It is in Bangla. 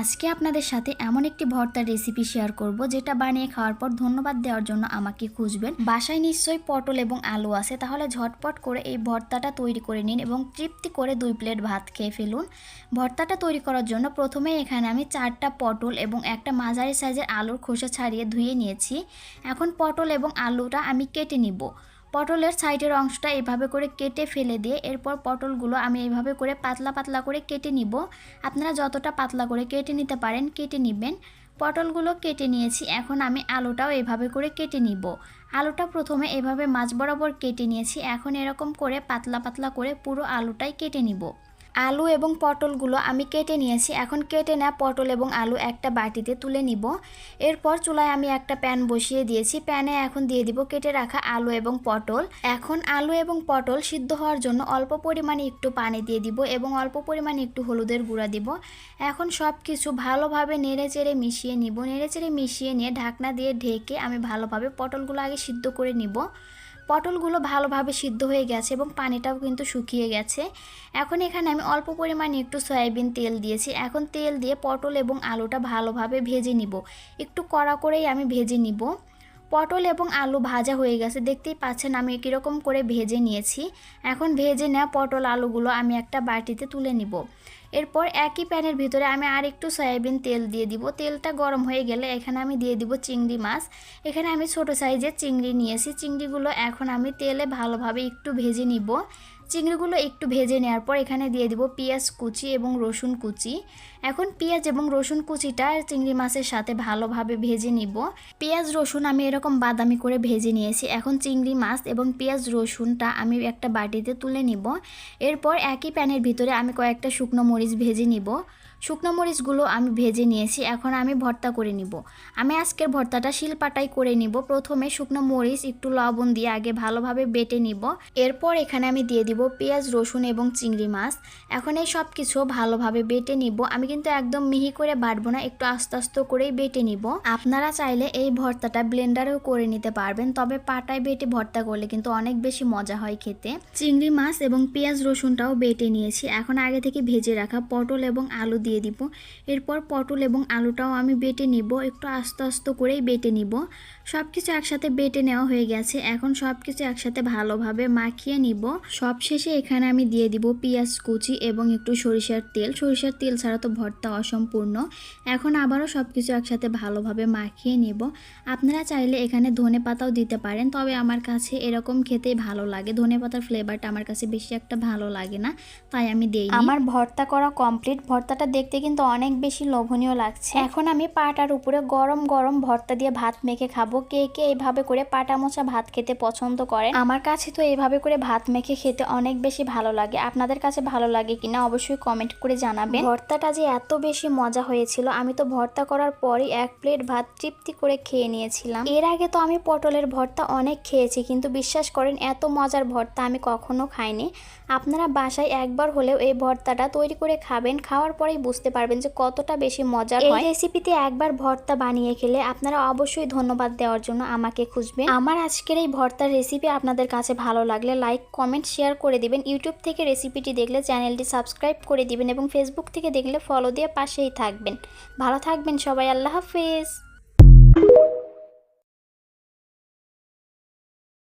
আজকে আপনাদের সাথে এমন একটি ভর্তার রেসিপি শেয়ার করব, যেটা বানিয়ে খাওয়ার পর ধন্যবাদ দেওয়ার জন্য আমাকে খুঁজবেন। বাসায় নিশ্চয়ই পটল এবং আলু আছে, তাহলে ঝটপট করে এই ভর্তাটা তৈরি করে নিন এবং তৃপ্তি করে দুই প্লেট ভাত খেয়ে ফেলুন। ভর্তাটা তৈরি করার জন্য প্রথমে এখানে আমি চারটা পটল এবং একটা মাঝারি সাইজের আলুর খোসা ছাড়িয়ে ধুয়ে নিয়েছি। এখন পটল এবং আলুটা আমি কেটে নিব। পটলের সাইডের অংশটা এভাবে করে কেটে ফেলে দিয়ে এরপর পটলগুলো আমি এভাবে করে পাতলা পাতলা করে কেটে নিব। আপনারা যতটা পাতলা করে কেটে নিতে পারেন, কেটে নেবেন। পটলগুলো কেটে নিয়েছি, এখন আমি আলুটাও এভাবে করে কেটে নিব। আলুটা প্রথমে এভাবে মাছ বরাবর কেটে নিয়েছি, এখন এরকম করে পাতলা পাতলা করে পুরো আলুটাই কেটে নিব। আলু এবং পটলগুলো আমি কেটে নিয়েছি। এখন কেটে নেওয়া পটল এবং আলু একটা বাটিতে তুলে নিব। এরপর চুলায় আমি একটা প্যান বসিয়ে দিয়েছি। প্যানে এখন দিয়ে দিব কেটে রাখা আলু এবং পটল। এখন আলু এবং পটল সিদ্ধ হওয়ার জন্য অল্প পরিমাণে একটু পানি দিয়ে দিব এবং অল্প পরিমাণে একটু হলুদের গুঁড়া দিব। এখন সব কিছু ভালোভাবে নেড়ে চেড়ে মিশিয়ে নিব। নেড়ে চেড়ে মিশিয়ে নিয়ে ঢাকনা দিয়ে ঢেকে আমি ভালোভাবে পটলগুলো আগে সিদ্ধ করে নিব। পটলগুলো ভালোভাবে সিদ্ধ হয়ে গেছে এবং পানিটাও কিন্তু শুকিয়ে গেছে। এখন এখানে আমি অল্প পরিমাণে একটু সয়াবিন তেল দিয়েছি। এখন তেল দিয়ে পটল এবং আলুটা ভালোভাবে ভেজে নিব। একটু কড়া করেই আমি ভেজে নিব। পটল এবং আলু ভাজা হয়ে গেছে। দেখতেই পাচ্ছেন আমি কীরকম করে ভেজে নিয়েছি। এখন ভেজে নেওয়া পটল আলুগুলো আমি একটা বাটিতে তুলে নিব। এরপর একই প্যানের ভিতরে আমি আর একটু সয়াবিন তেল দিয়ে দিব। তেলটা গরম হয়ে গেলে এখানে আমি দিয়ে দিব চিংড়ি মাছ। এখানে আমি ছোট সাইজের চিংড়ি নিয়েছি। চিংড়িগুলো এখন আমি তেলে ভালোভাবে একটু ভেজে নিব। চিংড়িগুলো একটু ভেজে নেওয়ার পর এখানে দিয়ে দিব পেঁয়াজ কুচি এবং রসুন কুচি। এখন পেঁয়াজ এবং রসুন কুচিটা চিংড়ি মাছের সাথে ভালোভাবে ভেজে নিব। পেঁয়াজ, রসুন আমি এরকম বাদামি করে ভেজে নিয়েছি। এখন চিংড়ি মাছ এবং পেঁয়াজ, রসুনটা আমি একটা বাটিতে তুলে নিব। এরপর একই প্যানের ভিতরে আমি কয়েকটা শুকনো মরিচ ভেজে নিব। শুকনো মরিচগুলো আমি ভেজে নিয়েছি, এখন আমি ভর্তা করে নিব। আমি আজকের ভর্তাটা শিলপাটাই করে নিব। প্রথমে শুকনো মরিচ, একটু লবণ দিয়ে আগে ভালোভাবে বেটে নিব। এরপর এখানে আমি দিয়ে দিব পেঁয়াজ, রসুন এবং চিংড়ি মাছ। এখন এই সব কিছু ভালোভাবে বেটে নিব। আমি কিন্তু একদম মিহি করে বাটবো না, একটু আস্তে আস্তে করেই বেটে নিব। আপনারা চাইলে এই ভর্তাটা ব্লেন্ডারেও করে নিতে পারবেন, তবে পাটায় বেটে ভর্তা করলে কিন্তু অনেক বেশি মজা হয় খেতে। চিংড়ি মাছ এবং পেঁয়াজ রসুনটাও বেটে নিয়েছি, এখন আগে থেকে ভেজে রাখা পটল এবং আলু দিয়ে দিব। এরপর পটল এবং আলুটাও আমি বেটে নিব, একটু আস্তে আস্তে করেই বেটে নিব। সব কিছু একসাথে বেটে নেওয়া হয়ে গেছে, এখন সব কিছু একসাথে ভালোভাবে মাখিয়ে নিব। সব শেষে এখানে আমি দিয়ে দিব পেঁয়াজ কুচি এবং একটু সরিষার তেল সরিষার তেল ছাড়া তো ভর্তা অসম্পূর্ণ। এখন আবারও সব কিছু একসাথে ভালোভাবে মাখিয়ে নিব। আপনারা চাইলে এখানে ধনে পাতাও দিতে পারেন, তবে আমার কাছে এরকম খেতেই ভালো লাগে। ধনে পাতার ফ্লেভারটা আমার কাছে বেশি একটা ভালো লাগে না, তাই আমি দেই আমার ভর্তা করা কমপ্লিট ভর্তাটা দেখতে কিন্তু অনেক বেশি লোভনীয় লাগছে। এখন আমি পাটার উপরে গরম গরম ভর্তা দিয়ে ভাত মেখে খাব। কে কে এইভাবে করে পাটা মোচা ভাত খেতে পছন্দ করেন? আমার কাছে তো এইভাবে করে ভাত মেখে খেতে অনেক বেশি ভালো লাগে। আপনাদের কাছে ভালো লাগে কিনা অবশ্যই কমেন্ট করে জানাবেন। ভর্তাটা যে এত বেশি মজা হয়েছিল। আমি তো ভর্তা করার পরই এক প্লেট ভাত তৃপ্তি করে খেয়ে নিয়েছিলাম। এর আগে তো আমি পটলের ভর্তা অনেক খেয়েছি কিন্তু বিশ্বাস করেন এত মজার ভর্তা আমি কখনো খাইনি। আপনারা বাসায় একবার হলেও এই ভর্তাটা তৈরি করে খাবেন খাওয়ার পরেই বুঝতে পারবেন যে কতটা বেশি মজার হয়। রেসিপিতে একবার ভর্তা বানিয়ে খেলে আপনারা অবশ্যই ধন্যবাদ দেওয়ার জন্য আমাকে খুঁজবেন। আমার আজকের এই ভর্তার রেসিপি আপনাদের কাছে ভালো লাগলে লাইক কমেন্ট শেয়ার করে দিবেন। ইউটিউব থেকে রেসিপিটি দেখলে চ্যানেলটি সাবস্ক্রাইব করে দিবেন এবং ফেসবুক থেকে দেখলে ফলো দিয়ে পাশেই থাকবেন। ভালো থাকবেন সবাই আল্লাহ হাফেজ।